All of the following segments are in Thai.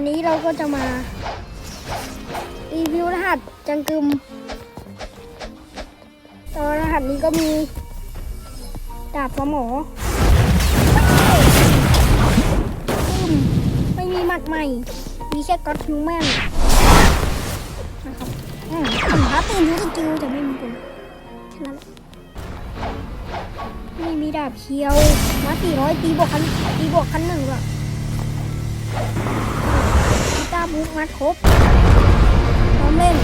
วันนี้เราก็จะมา รีวิวรหัสจังกึมตัวรหัสนี้ก็มีดาบสมอไม่มีหมัดใหม่ มีแค่ก๊อตฮิวแมนนะครับอืมถึงพาปืนรู้สกิลแต่ไม่มีปืนแค่นั้นแหละไม่มีดาบเคียวมาสี่ร้อยตีบวกคันตีบวกคันหนึ่งอะ บุกมัดครบพร้อมเล่น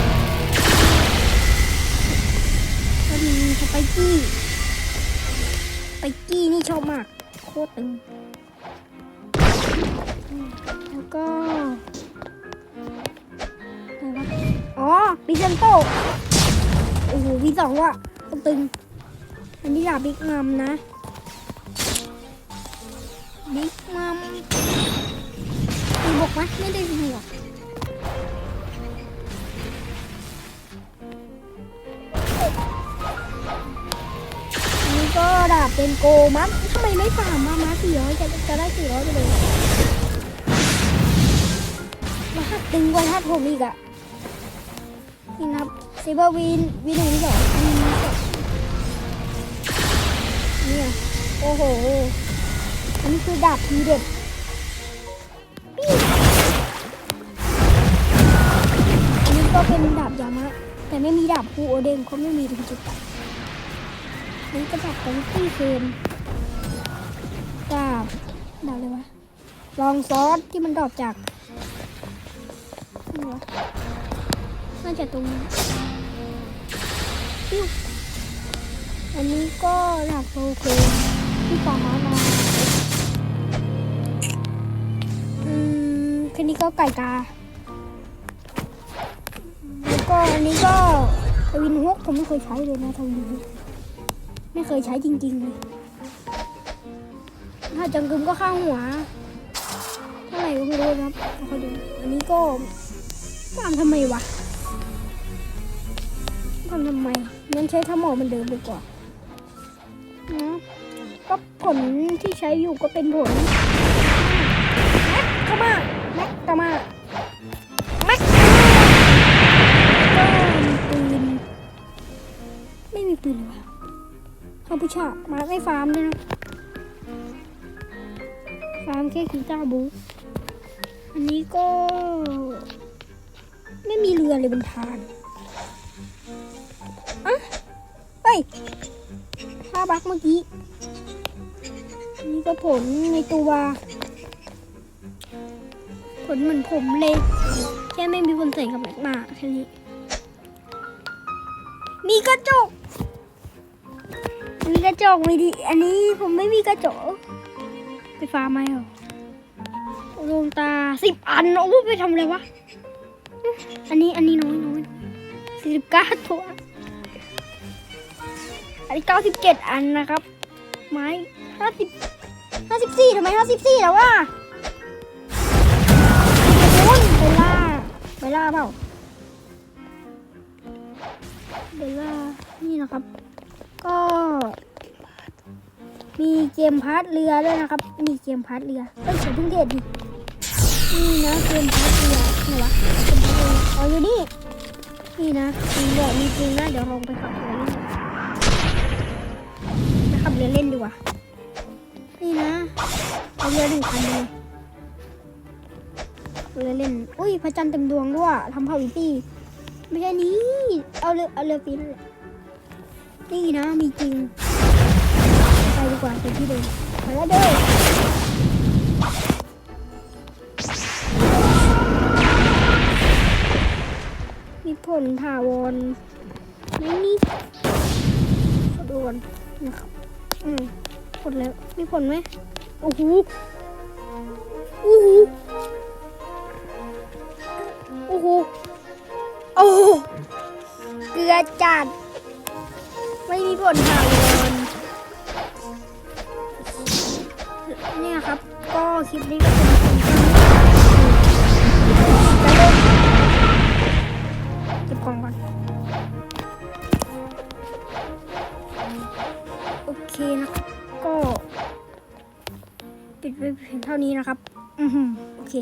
ก็มีสไปกี้ไปกี้นี่ชอบมาก โคตรตึงแล้วก็อะไรวะอ๋อบิเซนโตโอ้โหวีสองว่ะตึง อันนี้ดาบบิ๊กมัมนะบิ๊กมัมตีบวกไหมไม่ได้บวก ดาบเป็นโกมัดทำไมไม่ฟาร์มมามาสี่ร้อยจะจะได้สี่ร้อยไปเลยรหัสตึงกว่าถ้าผมอีกอะนี่นะครับซิเบอร์วินวินหนึ่งสองวินสองเนี่ยโอ้โห อันนี้คือดาบทีเด็ดอันนี้ก็เป็นดาบยามะแต่ไม่มีดาบคูโอเดงเขาไม่มีถึงจุดตัด นี้ก็ดาบของตี้เฟนดาบดาบอะไรวะลองซอสที่มันดรอปจากนี่วะน่าจะตรงนี้อันนี้ก็ดาบโลเคนที่ป่าม้มาอืมแค่นี้ก็ไก่กา แล้วก็อันนี้ก็ทวินฮกผมไม่เคยใช้เลยนะทวินฮก ไม่เคยใช้จริงๆเลยถ้าจังกึมก็ข้างหัวเท่าไหร่ก็ไม่รู้นะครับเอดูอันนี้ก็ทำทำไมวะทำทำไมงั้นใช้ทำหมอมันเดิมดีกว่านะก็ผลที่ใช้อยู่ก็เป็นผล คาบูชามาไม่ฟาร์มด้วยนะ ฟาร์มแค่คีต้าบู อันนี้ก็ ไม่มีเรือเลยบนทานอะเฮ้ยถ้าบักเมื่อกี้นนี้ก็ผลในตัวผลเหมือนผมเลย แค่ไม่มีคนใส่กับแม็กมาแค่นี้ มีกระจก กระจกไมีดิอันนี้ผมไม่มีกระจกไปฟาร์มไหมเหรอดวงตาสิบอันโอ้ไปทำอะไรวะ อันนี้อันนี้น้อยน้อยสี่สิบเก้าตัว อันนี้เก้าสิบเจ็ดอันนะครับ ไม้ห้าสิบห้าสิบสี่ทำไมห้าสิบสี่แล้ววะโอ้ยไปล่าไปล่าเปล่าเบลล่านี่นะครับ ก็ มีเกมพาร์ทเรือด้วยนะครับ มีเกมพาร์ทเรือเอ้ยเสียเพิ่งเด็ดดินี่นะเกมพาร์ทเรือนี่วะเกมพาร์ทเรือเอาอยู่นี่นี่นะจริงด้วยมีจริงนะเดี๋ยวลองไปขับเรือเล่นไปขับเรือเล่นดีกว่านี่นะเอาเรือหนึ่งคันเลยเรือเล่น อุ้ยพระจันทร์เต็มดวงด้วยทำเผาอีปี้ไม่ใช่นี้เอาเรือเอาเรือปีนนแหละนี่นะมีจริง ดีกว่าเป็นที่เดิมไปแล้วเด้อมีผลถาวรไหมนี่ขอดูก่อนนะครับอืมผลแล้ว มีผลไหมโอ้โหโอ้โหโอ้โหโอ้โหเกลือจัด ไม่มีผลถาวร เนี่ยครับ ก็คลิปนี้ก็เป็นเพียงเท่านี้จะเริ่มเก็บของก่อน โอเคนะก็ ปิดไว้เพียงเท่านี้นะครับ อือหือโอเค